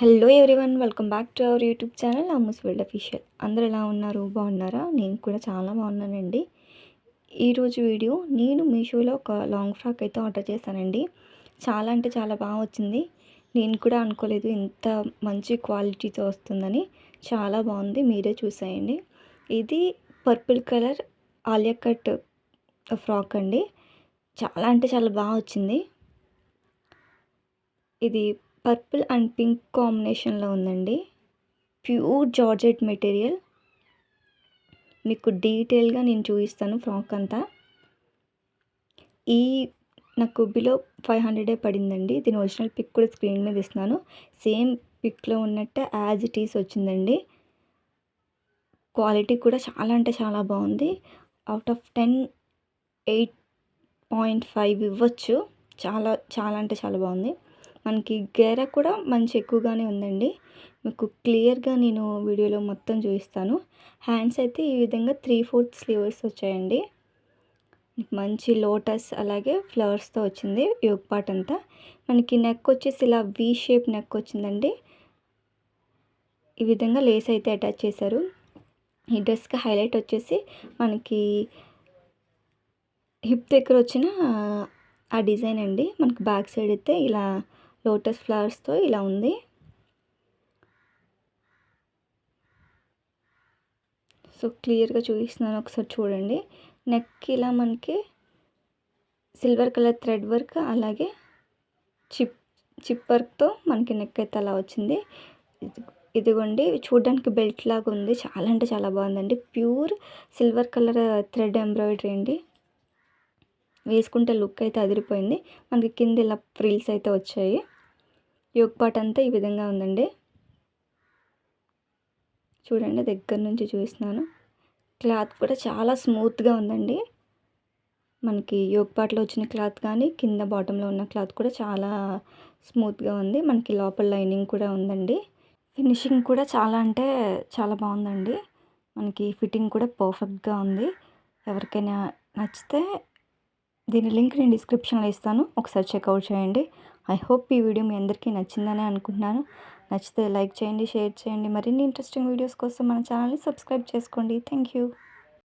Hello everyone welcome back to our YouTube channel Amma's world official అందరు ఎలా ఉన్నారు? బాగున్నారా? నేను కూడా చాలా బాగున్నానండి. ఈరోజు వీడియో నేను మీషోలో ఒక లాంగ్ ఫ్రాక్ అయితే ఆర్డర్ చేశానండి. చాలా అంటే చాలా బాగా వచ్చింది. నేను కూడా అనుకోలేదు ఇంత మంచి క్వాలిటీతో వస్తుందని. చాలా బాగుంది మీరే చూసేయండి. ఇది purple colour Alia cut frock అండి. చాలా అంటే చాలా బాగా వచ్చింది. ఇది పర్పుల్ అండ్ పింక్ కాంబినేషన్లో ఉందండి. Pure georgette material. మీకు డీటెయిల్గా నేను చూపిస్తాను ఫ్రాక్ అంతా. ఈ నాకు బిలో ఫైవ్ హండ్రెడే పడిందండి. దీని ఒరిజినల్ పిక్ కూడా స్క్రీన్ మీద ఇస్తున్నాను. సేమ్ పిక్లో ఉన్నట్టే యాజ్ ఇట్ ఈస్ వచ్చిందండి. క్వాలిటీ కూడా చాలా అంటే చాలా బాగుంది. Out of ten eight point five ఇవ్వచ్చు. చాలా చాలా అంటే చాలా బాగుంది. మనకి గేర కూడా మంచి ఎక్కువగానే ఉందండి. మీకు క్లియర్గా నేను వీడియోలో మొత్తం చూపిస్తాను. హ్యాండ్స్ అయితే ఈ విధంగా త్రీ ఫోర్త్ స్లీవర్స్ వచ్చాయండి. మంచి లోటస్ అలాగే ఫ్లవర్స్తో వచ్చింది యోగ్ పార్ట్ అంతా మనకి నెక్ వచ్చేసి ఇలా వీ షేప్ నెక్ వచ్చిందండి. ఈ విధంగా లేస్ అయితే అటాచ్ చేశారు. ఈ డ్రెస్కి హైలైట్ వచ్చేసి మనకి హిప్ దగ్గర వచ్చిన ఆ డిజైన్ అండి. మనకి బ్యాక్ సైడ్ అయితే ఇలా లోటస్ ఫ్లవర్స్తో ఇలా ఉంది. సో క్లియర్గా చూపిస్తున్నాను ఒకసారి చూడండి. నెక్ ఇలా మనకి సిల్వర్ కలర్ థ్రెడ్ వర్క్ అలాగే చిప్ చిప్ వర్క్తో మనకి నెక్ అయితే అలా వచ్చింది. ఇదిగోండి చూడడానికి బెల్ట్ లాగా ఉంది. చాలా అంటే చాలా బాగుందండి. Pure silver colour thread embroidery అండి. వేసుకుంటే లుక్ అయితే అదిరిపోయింది. మనకి కింద ఇలా ఫ్రిల్స్ అయితే వచ్చాయి. యోగ్ పాట్ అంతా ఈ విధంగా ఉందండి. చూడండి దగ్గర నుంచి చూస్తున్నాను. క్లాత్ కూడా చాలా స్మూత్గా ఉందండి. మనకి యోగ్ పాట్లో వచ్చిన క్లాత్ కానీ కింద బాటంలో ఉన్న క్లాత్ కూడా చాలా స్మూత్గా ఉంది. మనకి లోపల లైనింగ్ కూడా ఉందండి. ఫినిషింగ్ కూడా చాలా అంటే చాలా బాగుందండి. మనకి ఫిట్టింగ్ కూడా పర్ఫెక్ట్గా ఉంది. ఎవరికైనా నచ్చితే దీని లింక్ నేను డిస్క్రిప్షన్లో ఇస్తాను. ఒకసారి చెక్అవుట్ చేయండి. ఐ హోప్ ఈ వీడియో మీ అందరికీ నచ్చిందని అనుకుంటున్నాను. నచ్చితే లైక్ చేయండి షేర్ చేయండి. మరిన్ని ఇంట్రెస్టింగ్ వీడియోస్ కోసం మన ఛానల్ని సబ్స్క్రైబ్ చేసుకోండి. Thank you.